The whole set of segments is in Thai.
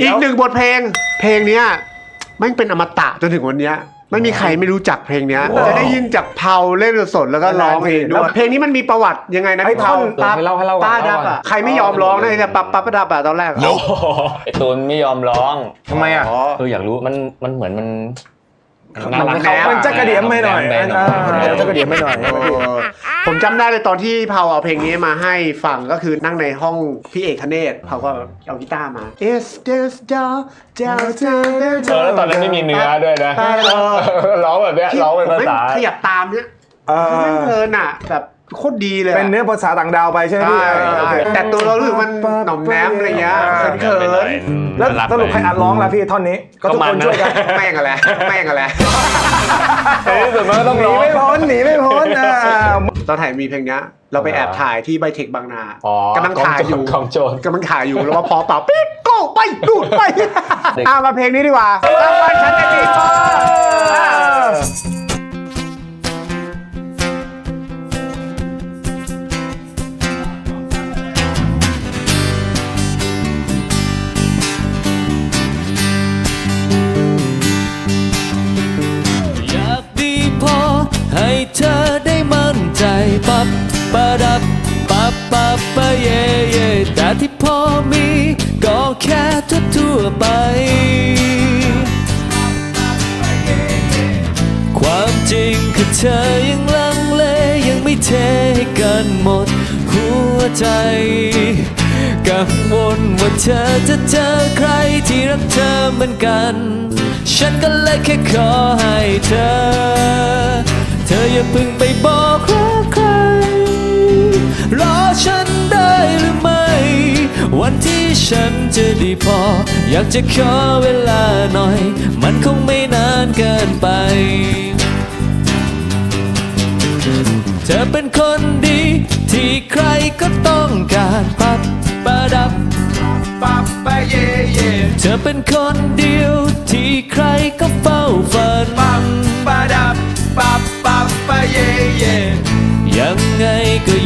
อีกหนึ่งบทเพลง เพลงเนี้ยแมันเป็นอมตะจนถึงวันเนี้ยไม่มีใครไม่รู้จักเพลงเนี้ย จะได้ยินจากเผาเล่นสดๆแล้วก็ร้องเองด้วยเพลงนี้มันมีประวัติยังไงนะพี่เผาเออให้เล่าให้เล่าก่อนป้าดับเล่าก่อะอนใครไม่ยอมร้องนะไอ้เนี่ยปั๊บปั๊บปั๊บดับอะตอนแรกอะไอตูนไม่ยอมร้องทำไมอะอ๋อเอออยากรู้มันมันเหมือนมัน มันรักแนวมันจะกระเดียมไปหน่อยแบนๆอ่าจะกระเดียมไปหน่อยเออผมจำได้เลยตอนที่เผาเอาเพลงนี้มาให้ฟังก็คือนั่งในห้องพี่เอกคเนศเผาก็เอากีตาร์มา Is this the Delta เออแล้วตอนนั้นไม่มีเนื้อด้วยนะเออร้องแบบเนี้ยร้องเป็นภาษา ขยับตามเนี้ย เออไม่เพลินอะแบบ โคตรดีเลยะเป็นเนื้อภาษาต่างดาวไปใช่ไหมใช่พี่ใช่โอเคแต่ตัวเรารู้สึกมันหน่อมแนมอะไรเงี้ยเขินไปหน่อยแล้วน่ารักสรุปใครอัดร้องล่ะพี่ท่อนนี้ ก็ทุกคนช่วยกันๆแม่งอะไรแม่งอะไรในที่สุดมันก็ต้องหนีร้องไม่พ้นหนีไม่พ้นอ่าตอนถ่ายมีเพลงเนี้ยเราไปแอบถ่ายที่ไบเทคบางนาอ๋อกำลังถ่ายอยู่กองโจรกำลังถ่ายอยู่แล้วว่าพอเป่าปี๊ดโก้ไปดูดไปอ่ามาเพลงนี้ดีกว่ารางวัลฉันจะดีพอ ให้เธอได้มั่นใจปับปะดับปับปับปะเย่เย่แต่ที่พอมีก็แค่ทั่วทั่วไป ความจริงคือเธอยังลังเลยังไม่เทให้กันหมดหัวใจกังวลว่าเธอจะเจอใครที่รักเธอเหมือนกัน ฉันก็เลยแค่ขอให้เธอ ธออย่าเพึ่งไปบอกรักใคร รอฉันได้หรือไม่ วันที่ฉันจะดีพอ อยากจะขอเวลาหน่อย มันคงไม่นานเกินไป เธอเป็นคนดี ที่ใครก็ต้องการปับปะดับปับปะเย่เย่เธอเป็นคนเดียวที่ใคร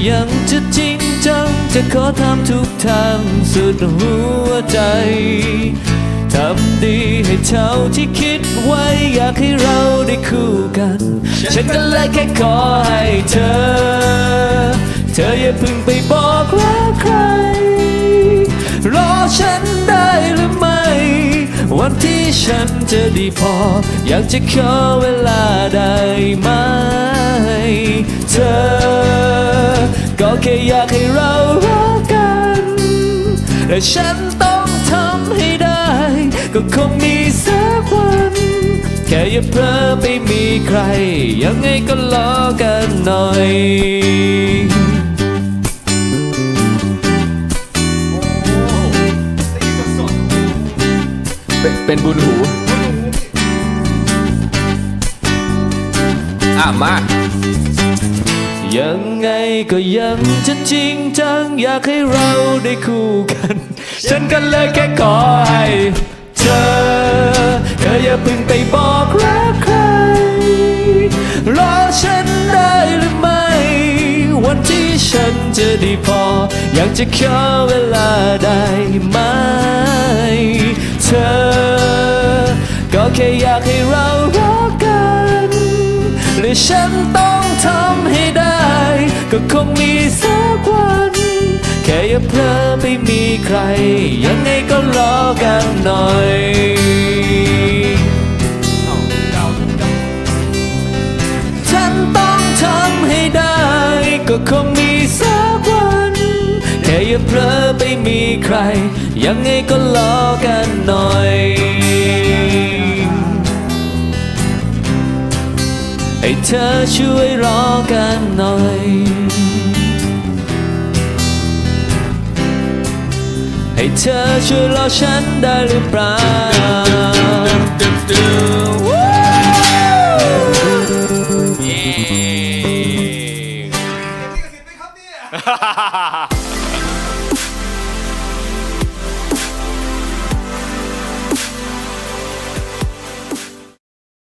ยังจะจริงจัง จะขอทำทุกทางสุดหัวใจทำดีให้เท่าที่คิดไว้ อยากให้เราได้คู่กัน ฉันก็เลยแค่ขอให้เธอ เธออย่าพึ่งไปบอกรักใคร รอฉันได้หรือไม่ วันที่ฉันจะดีพอ อยากจะขอเวลาได้ไหม เธอ ค่อยากให้เรารักกัน และฉันต้องทำให้ได้ ก็คงมีสักวัน แค่อย่าเพ้อไปมีใคร ยังไงก็รอกันหน่อยเป็นบุญหูอะมา ยังไงก็ยังจะจริงจัง อยากให้เราได้คู่กัน ฉันก็เลยแค่ขอให้เธอเธออย่าเพึ่งไปบอกรักใคร รอฉันได้หรือไม่ วันที่ฉันจะได้พอ อยากจะขอเวลาได้ไหม เธอ ก็แค่อยากให้เรา อย่าเพลอไปมีใคร ยังไงก็รอกันหน่อยฉันต้องทำให้ได้ก็คงมีสักวันแค่อย่าเพลอไปมีใคร ยังไงก็รอกันหน่อยให้เธอช่วยรอกันหน่อย ให้เธอช่วยรอฉันได้หรือเปล่าเย้